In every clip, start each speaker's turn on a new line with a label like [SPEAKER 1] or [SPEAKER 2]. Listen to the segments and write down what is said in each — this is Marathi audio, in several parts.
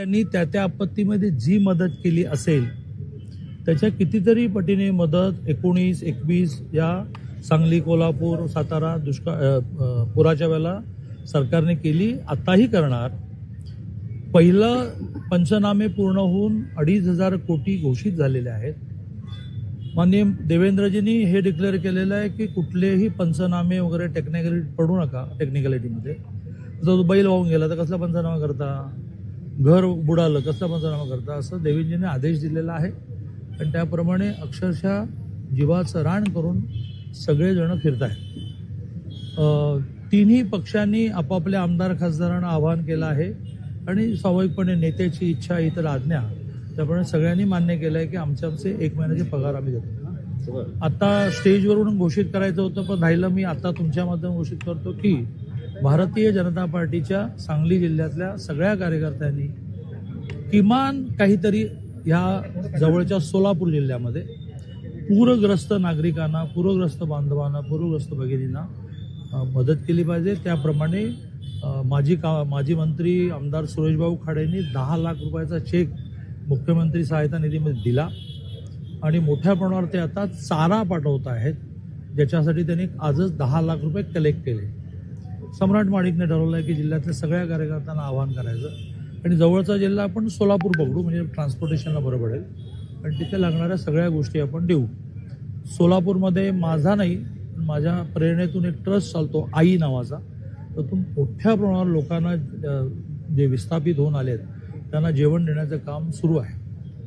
[SPEAKER 1] त्यांनी त्या त्या आपत्तीमध्ये जी मदत केली असेल त्याच्या कितीतरी पटीने मदत एकोणीस एकवीस या सांगली कोल्हापूर सातारा दुष्काळ पुराच्या वेळेला सरकारने केली. आताही करणार. पहिलं पंचनामे पूर्ण होऊन अडीच हजार कोटी घोषित झालेले आहेत. माननीय देवेंद्रजींनी हे डिक्लेअर केलेलं आहे की कुठलेही पंचनामे वगैरे टेक्निकलिटी पडू नका टेक्निकॅलिटीमध्ये जर बैल वाहून गेला तर कसला पंचनामा करता? घर बुडालं कसला पंचनामा करता? असं देवेंद्रजींनी आदेश दिलेला आहे. आणि त्याप्रमाणे अक्षरशः जीवाचं रान करून सगळेजण फिरत आहेत तिन्ही पक्षांनी आपापल्या आमदार खासदारांना आवाहन केलं आहे. आणि स्वाभाविकपणे नेत्याची इच्छा इतर आज्ञा त्याप्रमाणे सगळ्यांनी मान्य केलं आहे की आमचे आमचे एक महिन्याचे पगार आम्ही देतो. आता स्टेजवरून घोषित करायचं होतं पण राहिलं मी आता तुमच्या माध्यमातून घोषित करतो की भारतीय जनता पार्टीच्या सांगली जिल्ह्यातल्या सगळ्या कार्यकर्त्यांनी किमान काहीतरी ह्या जवळच्या सोलापूर जिल्ह्यामध्ये पूरग्रस्त नागरिकांना पूरग्रस्त बांधवांना पूरग्रस्त भगिनींना मदत केली पाहिजे. त्याप्रमाणे माजी का माजी मंत्री आमदार सुरेशभाऊ खाडेंनी दहा लाख रुपयाचा चेक मुख्यमंत्री सहायता निधीमध्ये दिला. आणि मोठ्या प्रमाणावर ते आता चारा पाठवत आहेत ज्याच्यासाठी त्यांनी आजच दहा लाख रुपये कलेक्ट केले. सम्राट माणिकने ठरवलं आहे की जिल्ह्यातल्या सगळ्या कार्यकर्त्यांना आवाहन करायचं. आणि जवळचा जिल्हा आपण सोलापूर पकडू म्हणजे ट्रान्सपोर्टेशनला बरं पडेल. आणि तिथे लागणाऱ्या सगळ्या गोष्टी आपण देऊ. सोलापूरमध्ये माझा नाही पण माझ्या प्रेरणेतून एक ट्रस्ट चालतो आई नावाचा. तर तो मोठ्या प्रमाणावर लोकांना जे विस्थापित होऊन आले आहेत त्यांना जेवण देण्याचं काम सुरू आहे.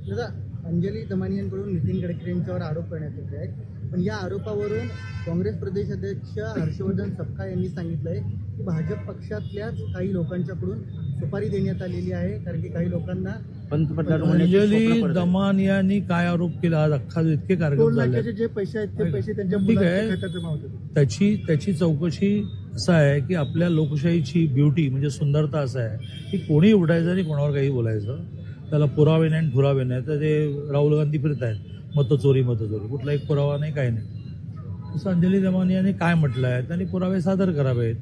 [SPEAKER 2] दादा अंजली दमानी यांकडून नितीन गडकरी यांच्यावर आरोप करण्यात येत आहेत. पण या आरोपावरून काँग्रेस प्रदेश अध्यक्ष हर्षवर्धन सपकाळ यांनी सांगितलंय की भाजप पक्षातल्याच काही लोकांच्याकडून सुपारी देण्यात आलेली आहे कारण की काही लोकांना
[SPEAKER 3] पंतप्रधान
[SPEAKER 1] अंजली
[SPEAKER 3] आहे.
[SPEAKER 1] दमानियांनी काय आरोप केला? आज अख्खा इतके कार्यक्रम झाले
[SPEAKER 2] जे पैसे आहेत ते पैसे त्यांच्या
[SPEAKER 1] ठीक आहे.
[SPEAKER 2] मुलांच्या खात्यात जमा होतात.
[SPEAKER 1] त्याची त्याची चौकशी असं आहे की आपल्या लोकशाहीची ब्युटी म्हणजे सुंदरता असं आहे की कोणी उठायचं आणि कोणावर काही बोलायचं? त्याला पुरावे नाही आणि ठुरावे नाही. तर ते राहुल गांधी फिरत आहेत. मतचोरी मतचोरी कुठला एक पुरावा नाही काही नाही. तसं अंजली दमानी यांनी काय म्हटलं आहे? त्यांनी पुरावे सादर करावेत.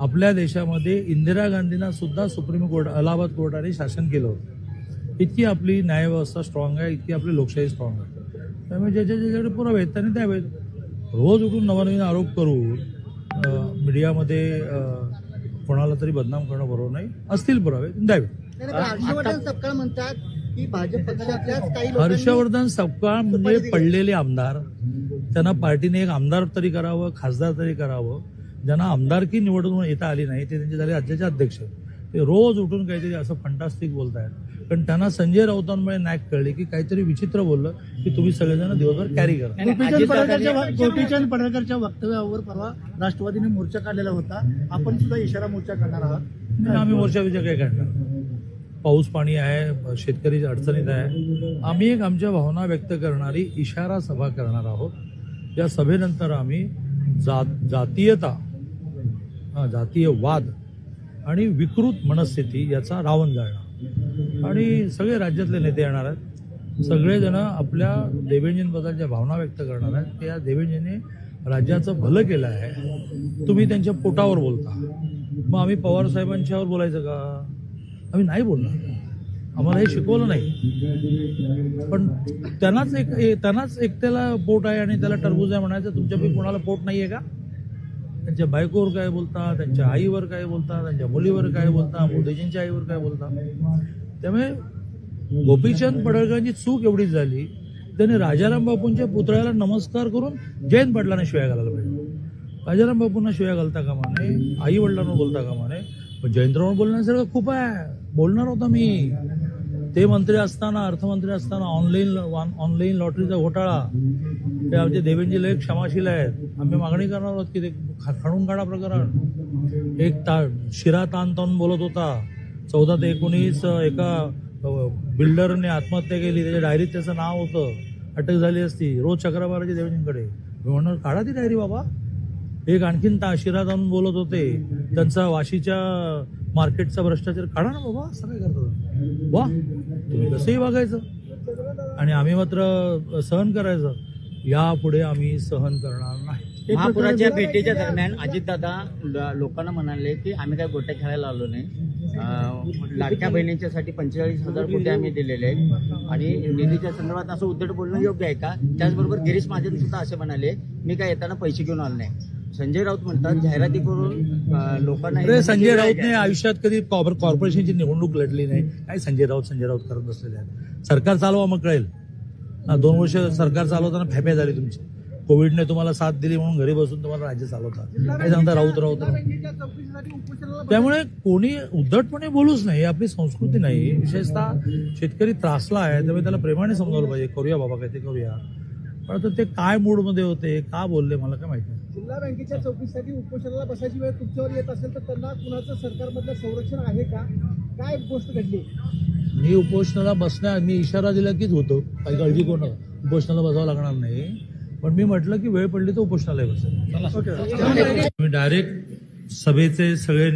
[SPEAKER 1] आपल्या देशामध्ये इंदिरा गांधींना सुद्धा सुप्रीम कोर्ट अलाहाबाद कोर्टाने शासन केलं होतं. इतकी आपली न्यायव्यवस्था स्ट्रॉंग आहे इतकी आपली लोकशाही स्ट्रॉंग आहे. त्यामुळे ज्याच्या ज्याच्याकडे पुरावे आहेत त्यांनी द्यावेत. रोज उठून नवनवीन आरोप करून मीडियामध्ये कोणाला तरी बदनाम करणं बरोबर नाही असतील पुरावे द्यावे
[SPEAKER 2] हर्षवर्धन सपकाळ म्हणतात की भाजप पक्षातल्याच काही
[SPEAKER 1] हर्षवर्धन सपकाळ म्हणजे पडलेले आमदार. त्यांना पार्टीने एक आमदार तरी करावं खासदार तरी करावं. ज्यांना आमदारकी निवडून येता आली नाही ते त्यांचे झाले राज्याचे अध्यक्ष. ते रोज उठून काहीतरी असं फंटास्टिक बोलतायत. पण त्यांना संजय राऊतांमुळे नॅक कळले की काहीतरी विचित्र बोललं की तुम्ही सगळेजण दिवसभर कॅरी. करा
[SPEAKER 2] गोपीचंद पडळकरच्या वक्तव्यावर परवा राष्ट्रवादीने मोर्चा काढलेला होता. आपण सुद्धा इशारा मोर्चा करणार आहात.
[SPEAKER 1] आम्ही मोर्चा विचार काय काढणार पाऊस पाणी आहे शेतकरी अडचणीत आहे. आम्ही एक आमच्या भावना व्यक्त करणारी इशारा सभा करणार आहोत. या सभेनंतर आम्ही जात जातीयता जातीय वाद आणि विकृत मनस्थिती याचा रावण जाळणार. आणि सगळे राज्यातले नेते येणार आहेत. सगळेजण आपल्या देवेंजींबद्दल भावना व्यक्त करणार आहेत त्या या राज्याचं भलं केलं आहे. तुम्ही त्यांच्या पोटावर बोलता. मग आम्ही पवार साहेबांच्यावर बोलायचं का? आम्ही नाही बोलणार. आम्हाला हे शिकवलं नाही. पण त्यांनाच एक त्यांनाच एकट्याला पोट आहे आणि त्याला टरबूज आहे म्हणायचं तुमच्यापैकी कोणाला पोट नाही आहे का? त्यांच्या बायकोवर काय बोलता त्यांच्या आईवर काय बोलता त्यांच्या मुलीवर काय बोलता मोदीजींच्या आईवर काय बोलता? त्यामुळे गोपीचंद पडळकरांची चूक एवढीच झाली. त्यांनी राजाराम बापूंच्या पुतळ्याला नमस्कार करून जयंत पाटलांना शिवाय घालायला पाहिजे. राजाराम बापूंना शिवाय घालता कामा नये आई वडिलांना बोलता कामा नये. पण जयंतराव बोलण्यासारखं खूप आहे. बोलणार होता मी. ते मंत्री असताना अर्थमंत्री असताना ऑनलाईन ऑनलाईन लॉटरीचा घोटाळा. ते आमचे देवेंजी लय क्षमाशील आहेत. आम्ही मागणी करणार आहोत की ते खा- खणून काढा प्रकरण. एक ता शिरा ताण ताण बोलत होता. चौदा ते एकोणीस एका बिल्डरने आत्महत्या केली. त्याच्या डायरीत त्याचं नाव होतं. अटक झाली असती. रोज चक्रा मारायची देवेंजींकडे म्हणणार काढा ती डायरी बाबा. एक आणखीन ता शिरा ताणून बोलत होते. त्यांचा वाशीच्या मार्केटचा भ्रष्टाचार काढा ना बाबा असं काय करतात वा तुम्ही कसंही वागायचं. आणि आम्ही मात्र सहन करायचं. यापुढे आम्ही सहन करणार नाही.
[SPEAKER 3] महापुराच्या भेटीच्या दरम्यान अजितदादा लोकांना म्हणाले की आम्ही काय गोट्या खेळायला आलो नाही. लाडक्या बहिणींच्यासाठी पंचेचाळीस हजार कोटी आम्ही दिलेले आहेत. आणि निधीच्या संदर्भात असं उद्धट बोलणं योग्य आहे का? त्याचबरोबर गिरीश महाजन सुद्धा असे म्हणाले मी काय येताना पैसे घेऊन आलो नाही. संजय राऊत म्हणतात जाहिराती करून लोकांना
[SPEAKER 1] अरे संजय राऊतने आयुष्यात कधी कॉर्पो- कॉर्पोरेशनची निवडणूक लढली नाही. काय संजय राऊत संजय राऊत करत बसलेले आहेत. सरकार चालवा मग कळेल. दोन वर्ष सरकार चालवताना फॅप्या झाली तुमची. कोविडने तुम्हाला साथ दिली म्हणून घरी बसून तुम्हाला राज्य चालवतात. काय सांगता राऊत राऊत त्यामुळे कोणी उद्धटपणे बोलूच नाही आपली संस्कृती नाही. विशेषतः शेतकरी त्रासला आहे त्यामुळे त्याला प्रेमाने समजावलं पाहिजे. करूया बाबा काय ते करूया. पण आता ते काय मूडमध्ये होते का बोलले मला काय माहिती नाही.
[SPEAKER 4] जिल्हा बँकेच्या चौकशीसाठी उपोषणाला बसायची वेळ तुमच्यावर येत असेल तर त्यांना कुणाचं सरकारमधलं संरक्षण आहे का? काय गोष्ट घडली?
[SPEAKER 1] मी उपोषणाला बसण्या मी इशारा दिला कीच होतो. काही काळजी कोण उपोषणाला बसावं लागणार नाही. पण मी म्हटलं की वेळ पडली तर उपोषणाला बसेल. मी डायरेक्ट सभेचे सगळे